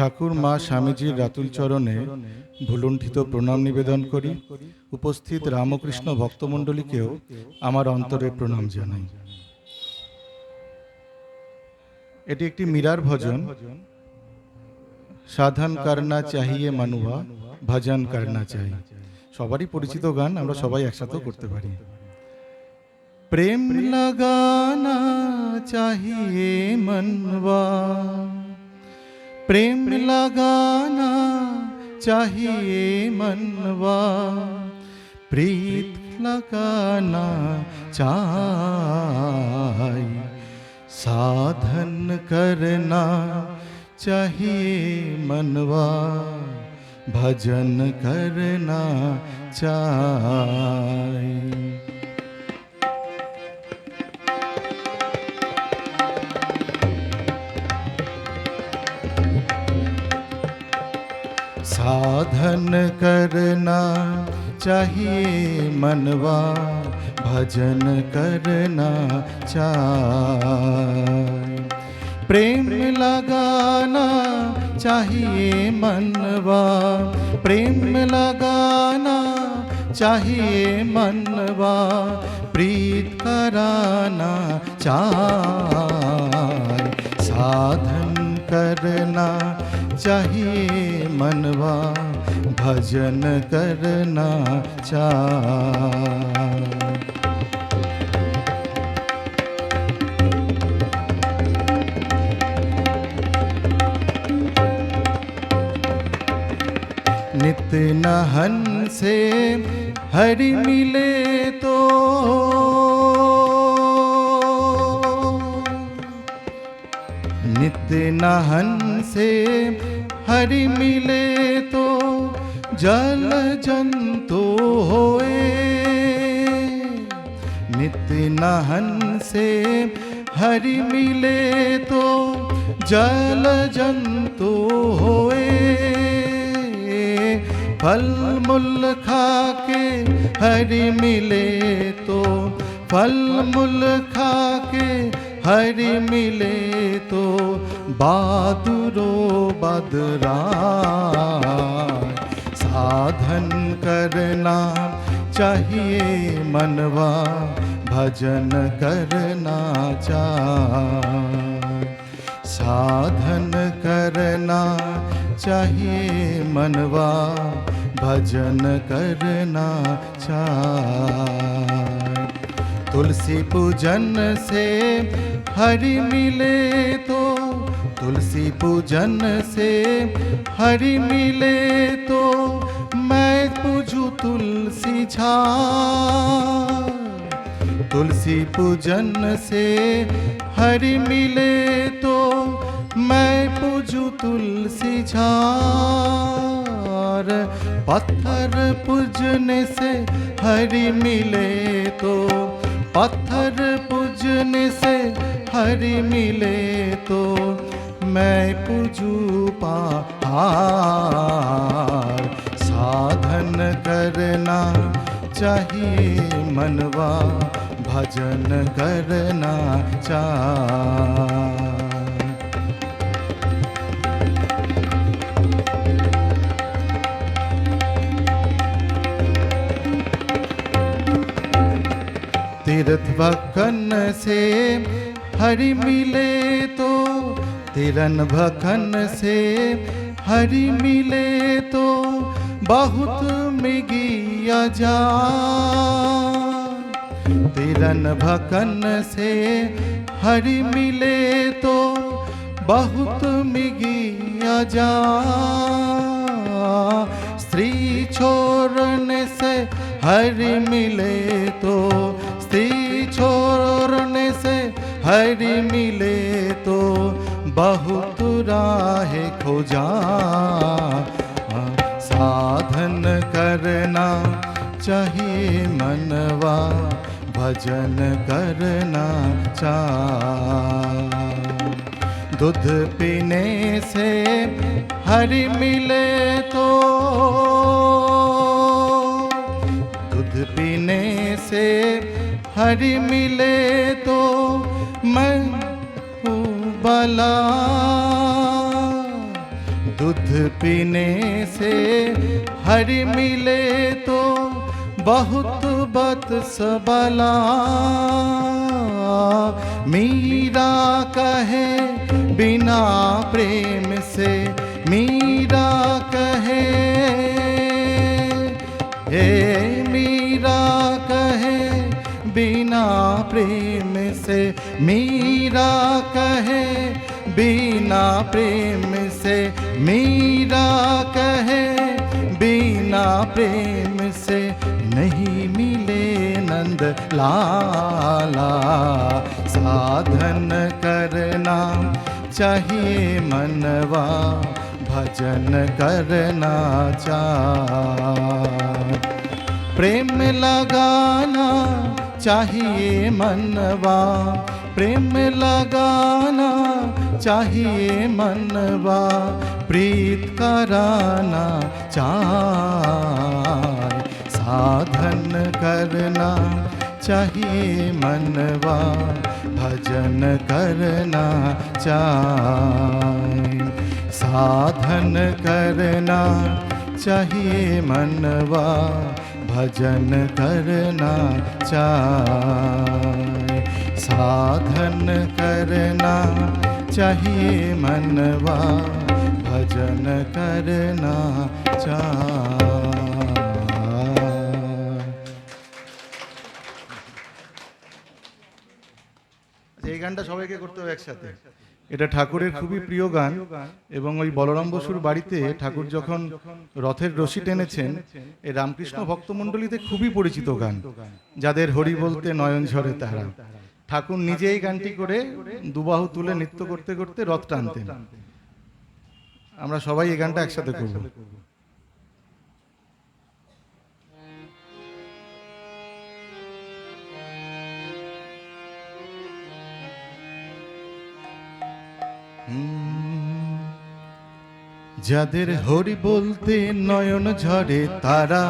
ঠাকুর মা স্বামীজির রাতুল চরণে ভুলুণ্ঠিত প্রণাম নিবেদন করি। উপস্থিত রামকৃষ্ণ ভক্তমণ্ডলীকেও আমার অন্তরে প্রণাম জানাই। এটি একটি মীরার ভজন। সাধন করনা চাহিয়ে মানুয়া, ভজন করনা চাই। সবারই পরিচিত গান, আমরা সবাই একসাথেও করতে পারি। প্রেম লাগানা চাহিয়ে মনवा प्रेम लगाना चाहिए मनवा। प्रीत लगाना चाय साधन करना चाहिए मनवा। भजन करना चाय साधन करना चाहिए मनवा, भजन करना चाहिए प्रेम लगाना चाहिए मनवा, प्रेम लगाना चाहिए मनवा, प्रीत कराना चाहे साधन करना चाहिए मनवा भजन करना चाह नित नहन से हरि मिले तो नहन से हरि मिले तो जल जंतु होए। नित्य नहन से हरि मिले तो जल जंतु होए। फल मूल खा के हरि मिले तो फल मूल खा के हरि मिले तो बहादुरो बदरा साधन करना चाहिए मनवा, भजन करना चाह साधन करना चाहिए मनवा, भजन करना चाह तुलसी पूजन से हरि मिले तो तुलसी पूजन से हरि मिले तो मैं पूजू तुलसी छा तुलसी पूजन से हरि मिले तो मैं पूजू तुलसी झार पत्थर पूजने से हरि मिले तो पत्थर पूजने से हरि मिले तो मैं पूजू पा साधन करना चाहिए मनवा, भजन करना चाह। तीर्थ भखन से हरि मिले तो तिरन भखन से हरि मिले तो बहुत मिगिया जा तिरन भखन से हरि मिले तो बहुत मिगिया जा स्त्री छोड़ने से हरि मिले तो स्त्री छोड़ने से हरि मिले तो बहुत राह खोजा। साधन करना चाहिए मनवा, भजन करना चाह दूध पीने से हरि मिले तो दूध पीने से हरि मिले तो मैं बला। दूध पीने से हरि मिले तो बहुत बत सबला। मीरा कहे बिना प्रेम से, मीरा कहे, हे बिना प्रेम से मीरा कहे, बिना प्रेम से मीरा कहे, बिना प्रेम से नहीं मिले नंद लाला। साधन करना चाहिए मनवा, भजन करना चाह। प्रेम लगाना चाहिए मनवा। प्रेम लगाना चाहिए मनवा। प्रीत कराना चाह साधन करना चाहिए मनवा। भजन करना चाह साधन करना चाहिए मनवा। भजन करना चाहे साधन करना चाहिए मनवा भजन करना चाहे এই গানটা সবাইকে করতে হবে একসাথে এটা ঠাকুরের খুবই প্রিয় গান এবং ওই বলরাম বসুর বাড়িতে ঠাকুর যখন রথের রশি টেনেছেন, এই রামকৃষ্ণ ভক্তমণ্ডলীতে খুবই পরিচিত গান, যাদের হরি বলতে নয়ন ঝরে তারা। ঠাকুর নিজেই গানটি করে দুবাহু তুলে নৃত্য করতে করতে রথ টানতেন। আমরা সবাই এই গানটা একসাথে করব। যাদের হরি বলতে নয়ন ঝরে, তারা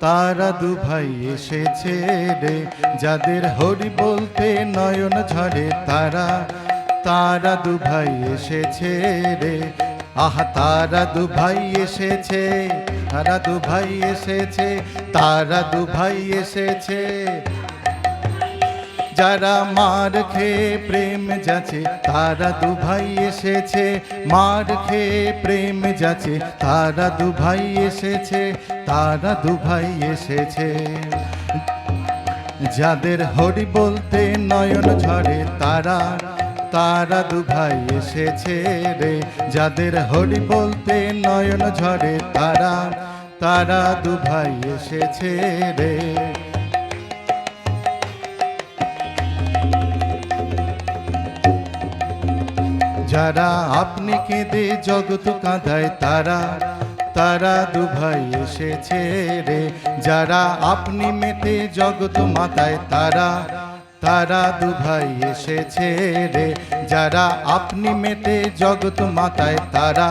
তারা দু ভাই এসেছে রে। যাদের হরি বলতে নয়ন ঝরে, তারা তারা দু ভাই এসেছে রে। আহা, তারা দু ভাই এসেছে, তারা দু ভাই এসেছে, তারা দু ভাই এসেছে। যারা মার খেয়ে প্রেম যাচ্ছে, তারা দু ভাই এসেছে। মার খেয়ে প্রেম যাচ্ছে, তারা দু ভাই এসেছে, তারা দু ভাই এসেছে। যাদের হরি বলতে নয়ন ঝরে, তারা তারা দু ভাই এসেছে রে। যাদের হরি বলতে নয়ন ঝরে, তারা তারা দু ভাই এসেছে রে। যারা আপনি কেঁদে জগৎ কাঁদায়, তারা তারা দুভাই এসেছে রে। যারা আপনি মেতে জগৎ মাতায়, তারা তারা দুভাই এসেছে রে। যারা আপনি মেতে জগৎ মাতায়, তারা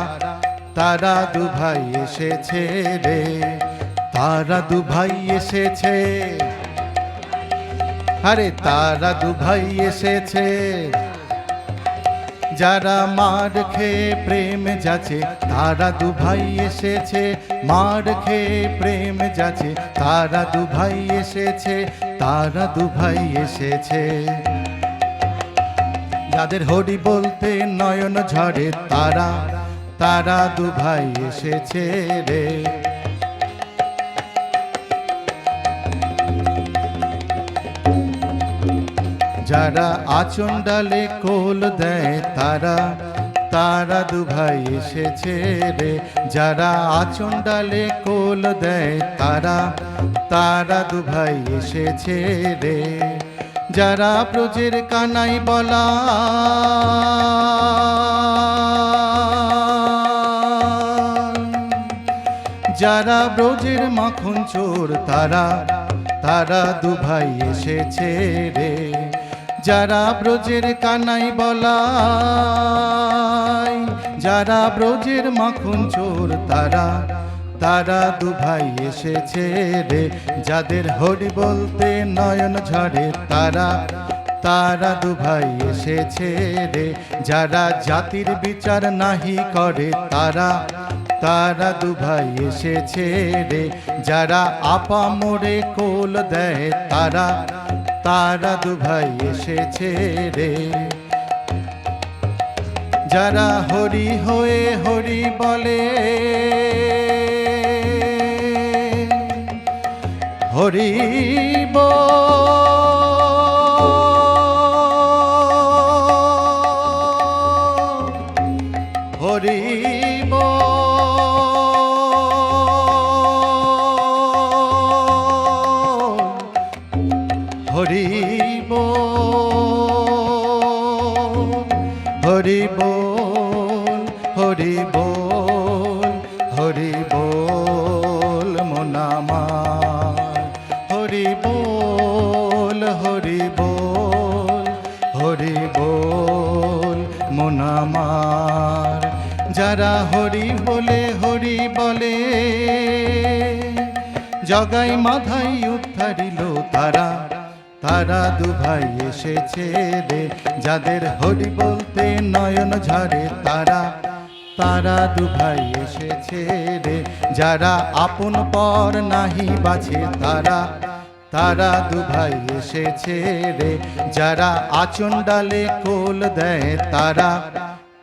তারা দুভাই এসেছে রে। তারা দুভাই এসেছে। আরে তারা দুভাই এসেছে। যারা মার খেয়ে প্রেম যাচ্ছে, তারা দু ভাই এসেছে। মার খেয়ে প্রেম যাচ্ছে, তারা দু ভাই এসেছে, তারা দু ভাই এসেছে। যাদের হরি বলতে নয়ন ঝরে, তারা তারা দু ভাই এসেছে রে। যারা আচন ডালে কোল দেয় তারা তারা দু ভাই এসেছে রে। যারা আচন ডালে কোল দেয় তারা তারা দু ভাই এসেছে রে। যারা প্রজের কানাই বলা, যারা ব্রজের মাখন চোর তারা তারা দু ভাই এসেছে রে। যারা ব্রজের কানাই বলাই, যারা ব্রজের মাখন চোর, তারা তারা দুভাই এসেছে রে। যাদের হরি বলতে নয়ন ঝরে, তারা তারা দুভাই এসেছে রে। যারা জাতির বিচার নাহি করে, তারা তারা দুভাই এসেছে রে। যারা আপা মোড়ে কোল দেয়, তারা তারা দুভাই এসেছে রে। যারা হরি হয়ে হরি বলে হরি হরি হরি জগাই মাথায় উদ্ধারিল তারা। তারা দুভাই এসেছে রে, যাদের হরি বলতে নয়ন ঝাড়ে তারা। তারা দুভাই এসেছে রে, যারা আপন পর নাহি বাছে তারা। তারা দুভাই এসেছে রে, যারা আচন ডালে কোল দেয় তারা।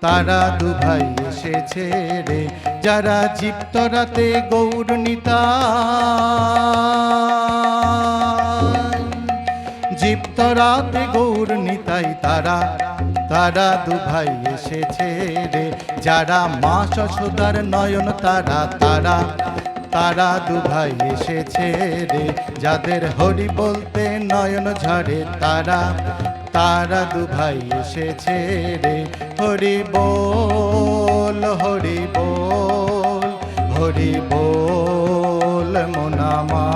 তারা দুভাই এসেছে রে যারা জীবতরাতে গৌর নিতা জীবতরাতে গৌর নিতাই তারা তারা দুভাই এসেছে রে। যারা মা শশোদার নয়ন, তারা তারা তারা দুভাই এসেছে রে। যাদের হরি বলতে নয়ন ঝরে, তারা তারা দুভাই এসেছে রে। হরি বল হরি বল হরি বল মোনামা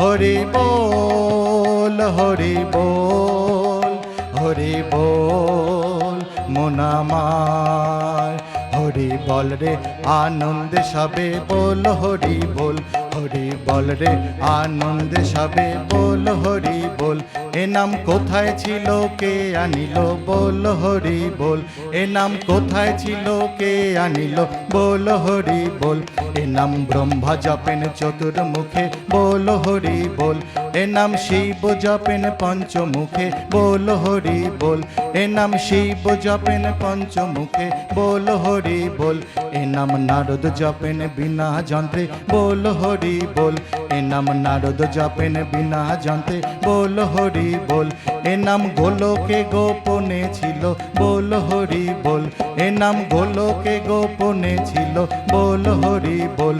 হরি বল হরি বল হরি বল মোনামার হরি বল রে, আনন্দ সবে বল, হরি বল। হরি বল রে, আনন্দে সবে বল, হরি বল। এ নাম কোথায় ছিল, কে আনিল? বল হরি বল। এ নাম কোথায় ছিল, কে আনিল? বল হরি বল। এ নাম ব্রহ্মা জপেন চতুর্মুখে। বল হরি বল। এ নাম শিব জপেন পঞ্চমুখে। বল হরি বল। এ নাম শিব জপেন পঞ্চমুখে। বল হরি বল। এ নাম নারদ জপেন বিনা যন্ত্রে। বল হরি বল। এ নাম নারদ জপেন বিনা যন্ত্রে। বল হরি বল। এ নাম গোলকে গোপনে ছিল, বল হরি বল। এ নাম গোলকে গোপনে ছিল, বল হরি বল।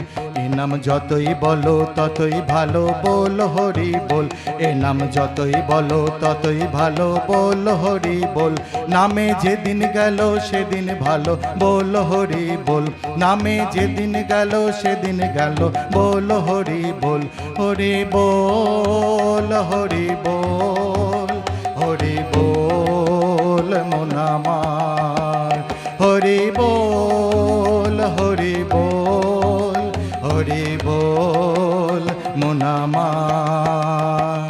নাম যতই বলো, ততই ভালো বল, হরি বল। এ নাম যতই বলো, ততই ভালো বল, হরি বল। নামে যেদিন গেল, সেদিন ভালো বল, হরি বল। নামে যেদিন গেল, সেদিন গেল বল, হরি বল। হরি বল হরি বল হরি বল মোনামার হরি বল মোনামার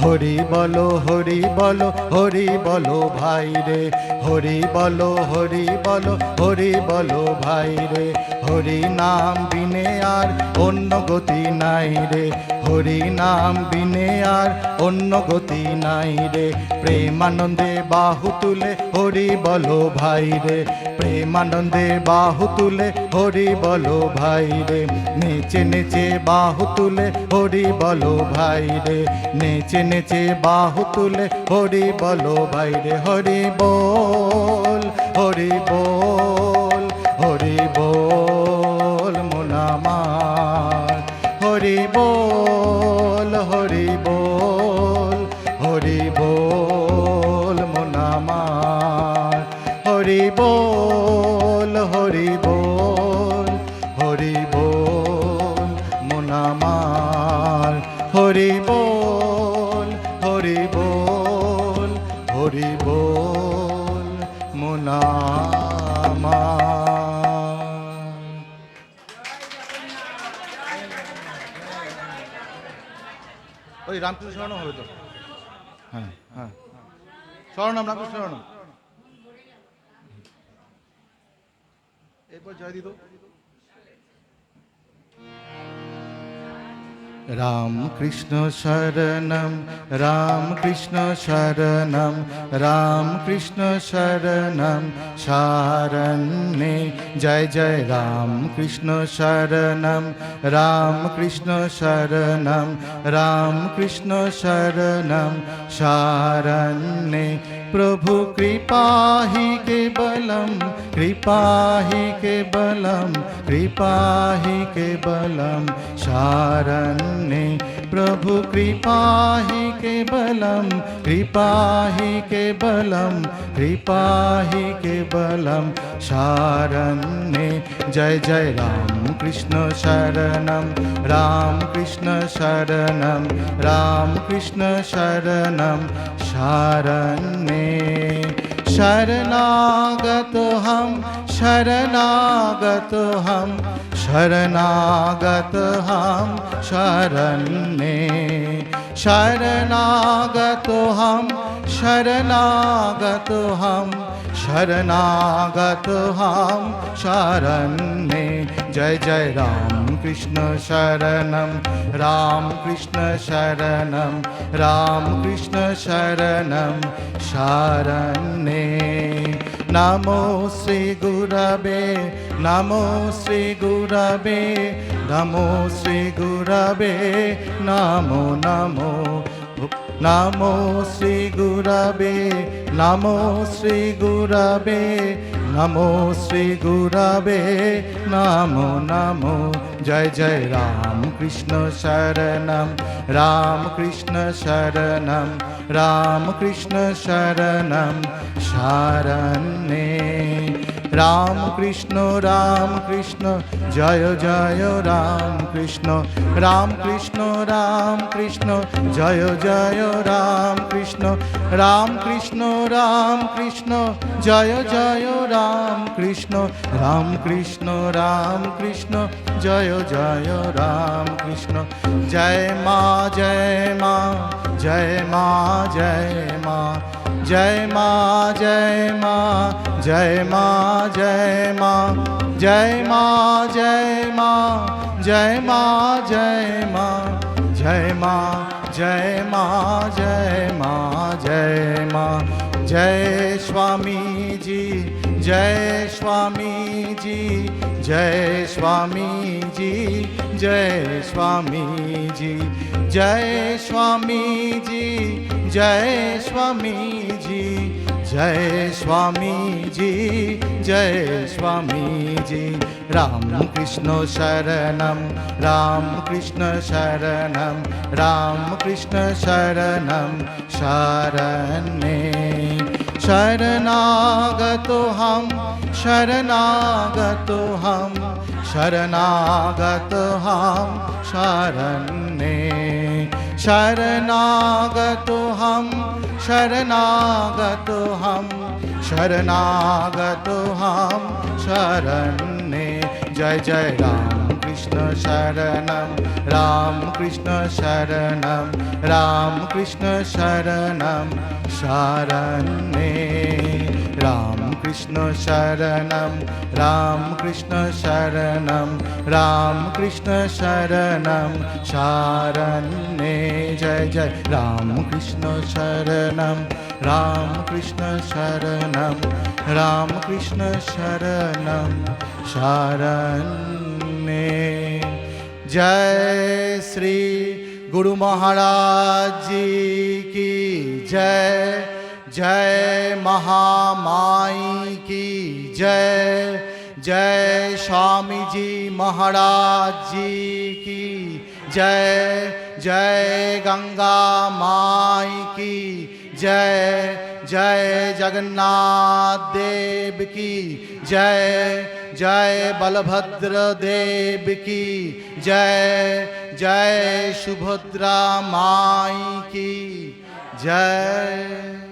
হরি বলো হরি বলো হরি বলো ভাই রে। হরি বলো হরি বলো হরি বলো ভাই রে। হরি নাম বিনে আর অন্য গতি নাই রে। হরি নাম বিনে আর অন্য গতি নাই রে। প্রেমানন্দে বাহু তুলে হরি বলো ভাই রে, প্রেমানন্দে বাহু তুলে হরি বলো ভাই রে, নেচে নেচে বাহু তুলে হরি বলো ভাই রে, নেচে নেচে বাহু তুলে হরি বলো ভাই রে, হরি বল হরি বল। ওই রামকৃষ্ণ সরানো হবে তো? হ্যাঁ হ্যাঁ। শরণম রামকৃষ্ণ শরণম। এরপর জয় দিত राम कृष्ण शरणम राम कृष्ण शरणम राम कृष्ण शरणम शारण्ये, जय जय राम कृष्ण शरणम राम कृष्ण शरणम शारण्ये, प्रभु कृपा ही के बलम, कृपा ही के बलम, कृपा ही के बलम शारण ने प्रभु, कृपा ही के बलम कृपा ही के बलम कृपा ही के बलम शारण्ये जय जय राम कृष्ण शरणम राम कृष्ण शरणम राम कृष्ण शरणं। शारण्ये शरणागत हम शरणागत हम। शरणागत हम शरण्ये। शरणागत हम शरणागत हम शरणागत हम शरण्ये। जय जय राम कृष्ण शरणं राम कृष्ण शरणं राम कृष्ण शरणं शरणे नमो श्रीगुरवे नमो श्रीगुरवे नमो श्रीगुरवे नमो नमो नमो श्रीगुरवे নমো শ্রী গুরবে, নমো শ্রী গুরবে, নমো নমো। জয় জয় রাম কৃষ্ণ শরণম রাম কৃষ্ণ শরণম রাম কৃষ্ণ শরণম। শারণ্যে রাম কৃষ্ণ রাম কৃষ্ণ জয় জয় রাম কৃষ্ণ রাম কৃষ্ণ রাম কৃষ্ণ জয় জয় রাম কৃষ্ণ রাম কৃষ্ণ রাম কৃষ্ণ জয় জয় রাম কৃষ্ণ রাম কৃষ্ণ রাম কৃষ্ণ জয় জয় রাম কৃষ্ণ জয় মা জয় মা জয় মা জয় মা જય મા જય મા જય મા જય મા જય મા જય મા જય મા જય મા જય મા જય મા જય મા જય મા જય સ્વામીજી જય સ્વામીજી જય સ્વામીજી જય સ્વામીજી જય સ્વામીજી जय स्वामी जी, जय स्वामी जी, जय स्वामी जी। राम कृष्ण शरणम राम कृष्ण शरणम राम कृष्ण शरणम शरण्ये। शरणागत हम शरणागत हम शरणागत हम, शरण्ये। शरणागत हम शरणागत हम शरणागत हम शरण जय जय राम कृष्ण शरणं, रामकृष्ण राम रामकृष्ण शरणम शरण राम कृष्ण शरणम रामकृष्ण शरणं रामकृष्ण शरणं रामकृष्ण शरणं शारण्ये जय जय। राम कृष्ण शरणम रामकृष्ण शरणं रामकृष्ण शरणं रामकृष्ण शरणं शारण्ये जय श्री गुरु महाराज जी की जय। जय महामाई की जय जय स्वामी जी महाराज जी की जय जय गंगा माई की जय जय जगन्नाथ देव की जय जय बलभद्र देव की जय जय सुभद्रा माई की जय